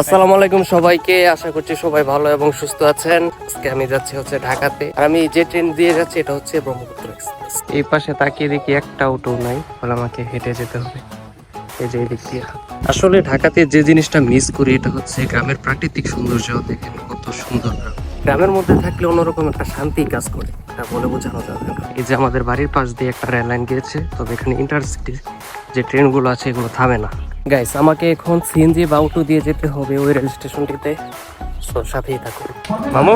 আসসালামু আলাইকুম সবাইকে। আশা করছি সবাই ভালো এবং সুস্থ আছেন। আজকে আমি যাচ্ছি হচ্ছে ঢাকাতে। আর আমি যে ট্রেন দিয়ে যাচ্ছি এটা হচ্ছে ব্রহ্মপুত্র এক্সপ্রেস। এই পাশে তাকিয়ে দেখি একটা অটো নাই ফলে আমাকে হেঁটে যেতে হবে। এই যে এই দিক দিয়ে। আসলে ঢাকাতে যে জিনিসটা মিস করি এটা হচ্ছে গ্রামের প্রাকৃতিক সৌন্দর্য। দেখেন কত সুন্দর গ্রাম। গ্রামের মধ্যে থাকলে অন্যরকম একটা শান্তি কাজ করে। এটা বলে বোঝানো যাবে এই যে আমাদের বাড়ির পাশ দিয়ে একটা রেল লাইন গিয়েছে তবে এখানে ইন্টারসিটি যে ট্রেনগুলো আছে এগুলো থামে না। গাইস আমাকে এখন সিএনজি বা অটো দিয়ে যেতে হবে ওই রেল স্টেশনটিতে So, সাথেই থাকুন। মামু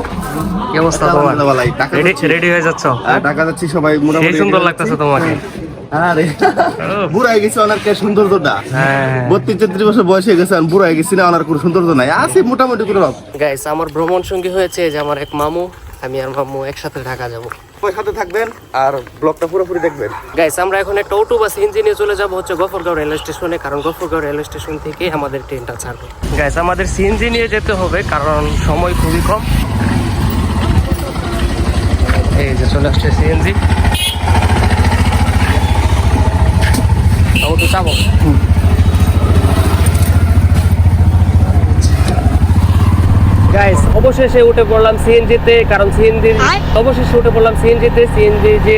কি অবস্থা তোমার? আলহামদুলিল্লাহ ভালোই। টাকা রেডি রেডি হয়ে যাচ্ছ? টাকা যাচ্ছি সবাই মোটামুটি সুন্দর লাগতেছে তোমাকে। আরে বুড়াই গেছে ওনার কে সৌন্দর্যটা। হ্যাঁ। বত্রিশ তেত্রিশ বছর বয়স হয়ে গেছে আমি বুড়াই গেছি না ওনার কোনো সৌন্দর্য নাই। আছে মোটামুটি কোনো গাইস আমার ভ্রমণ সঙ্গী হয়েছে যে আমার এক মামু আমি আর মামু একসাথে ঢাকা যাব। থাকবেন আর ব্লগটা পুরোপুরি দেখবেন। গাইস আমরা এখন একটা অটো বা সিএনজি নিয়ে চলে যাব হচ্ছে গফরগাঁও রেল স্টেশনে কারণ গফরগাঁও রেল স্টেশন থেকে আমাদের ট্রেনটা ছাড়বে। গাইস আমাদের সিএনজি নিয়ে যেতে হবে, কারণ সময় খুবই কম। এই যে চলে আসছে সিএনজি তো যাব। গাইস অবশেষে উঠে পড়লাম সিএনজিতে কারণ সিএনজি অবশেষে উঠে পড়লাম সিএনজিতে সিএনজি যে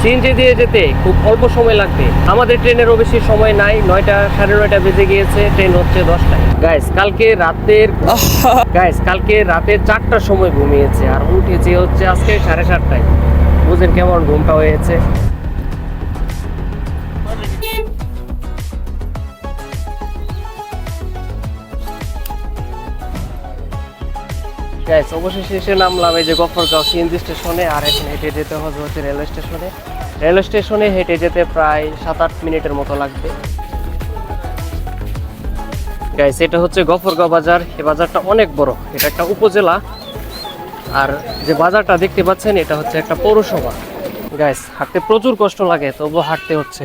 সিএনজি দিয়ে যেতে খুব অল্প সময় লাগবে। আমাদের ট্রেনেরও বেশি সময় নাই নয়টা সাড়ে নয়টা বেজে গিয়েছে ট্রেন হচ্ছে দশটায়। গাইস কালকে রাতের গাইস কালকে রাতের চারটার সময় ঘুমিয়েছে আর উঠেছে হচ্ছে আজকে সাড়ে সাতটায়। বুঝেন কেমন ঘুমটা হয়েছে। গাইস অবশেষে এসে নামলাম এই যে গফরগাঁও সিএনজি স্টেশনে, আর এখন হেঁটে যেতে হবে হচ্ছে রেলওয়ে স্টেশনে। রেলওয়ে স্টেশনে হেঁটে যেতে প্রায় সাত আট মিনিটের মতো লাগবে। গাইস এটা হচ্ছে গফরগাঁও বাজার। এই বাজারটা অনেক বড়। এটা একটা উপজেলা। আর যে বাজারটা দেখতে পাচ্ছেন, এটা হচ্ছে একটা পৌরসভা। গাইস হাঁটতে প্রচুর কষ্ট লাগে, তবুও হাঁটতে হচ্ছে।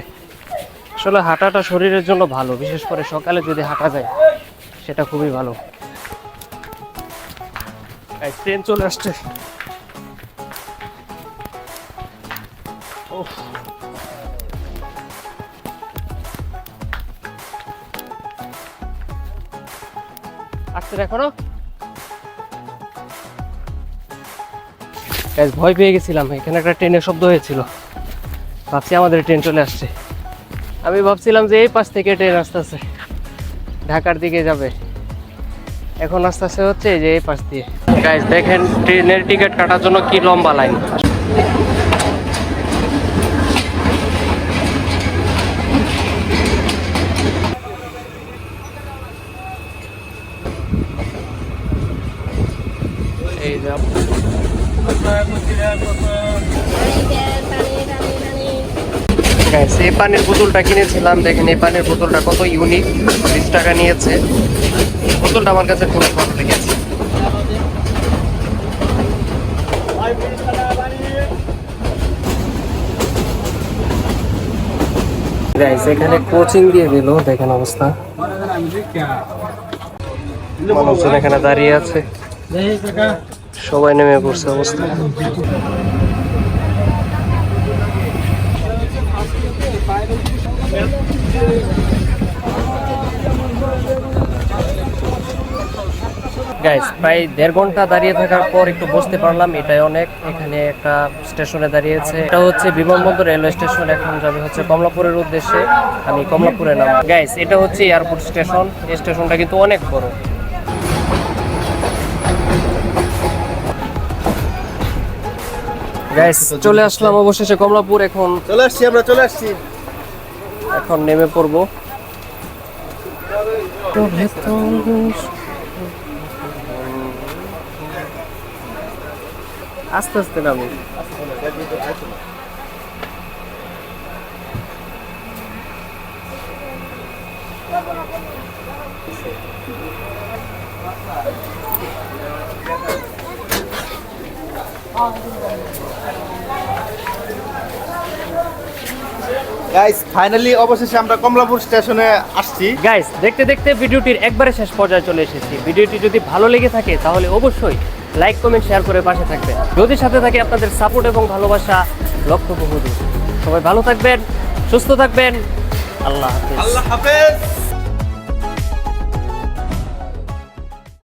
আসলে হাঁটাটা শরীরের জন্য ভালো, বিশেষ করে সকালে যদি হাঁটা যায়, সেটা খুবই ভালো। ট্রেন চলে আসছে। আসছে এখনও? ভয় পেয়ে গেছিলাম। এখানে একটা ট্রেনের শব্দ হয়েছিল। ভাবছি আমাদের ট্রেন চলে আসছে। আমি ভাবছিলাম যে এই পাশ থেকে ট্রেন আসতেছে। ঢাকার দিকে যাবে। এখন আস্তে আস্তে হচ্ছে যে এই পাশ দিয়ে। গাইজ দেখেন, ট্রেনের টিকিট কাটার জন্য কি লম্বা লাইন এই বোতলটা কিনেছিলাম। দেখেন, এই পানির বোতলটা কত ইউনিক বিশ টাকা নিয়েছে। বোতলটা আমার কাছে খুব ভালো লেগেছে। গাইস এখানে কোচিং দিয়ে দিল, দেখেন অবস্থা। মানুষজন এখানে দাঁড়িয়ে আছে। সবাই নেমে পড়ছে অবস্থা। গাইস প্রায় দেড় ঘণ্টা দাঁড়িয়ে থাকার পর একটু বসতে পারলাম এটাই অনেক। এখানে একটা স্টেশনে দাঁড়িয়েছে। এটা হচ্ছে বিমানবন্দর রেলওয়ে স্টেশন এখন যাবে হচ্ছে কমলাপুরের উদ্দেশ্যে। আমি কমলাপুরে নাম গাইস এটা হচ্ছে এয়ারপোর্ট স্টেশন। এই স্টেশনটা কিন্তু অনেক বড়। গাইস চলে আসলাম অবশেষে কমলাপুর। এখন চলে আসছি আমরা চলে আসছি। এখন নেমে পড়ব। আস্তে আস্তে নামি গাইস ফাইনালি অবশেষে আমরা কমলাপুর স্টেশনে আসছি। গাইস দেখতে দেখতে ভিডিওটির একবারে শেষ পর্যায়ে চলে এসেছি। ভিডিওটি যদি ভালো লেগে থাকে তাহলে অবশ্যই লাইক কমেন্ট শেয়ার করে পাশে থাকবেন। যদি সাথে থাকে আপনাদের সাপোর্ট এবং ভালোবাসা লক্ষ্য বহুদূর। সবাই ভালো থাকবেন, সুস্থ থাকবেন। আল্লাহ হাফেজ। আল্লাহ হাফেজ।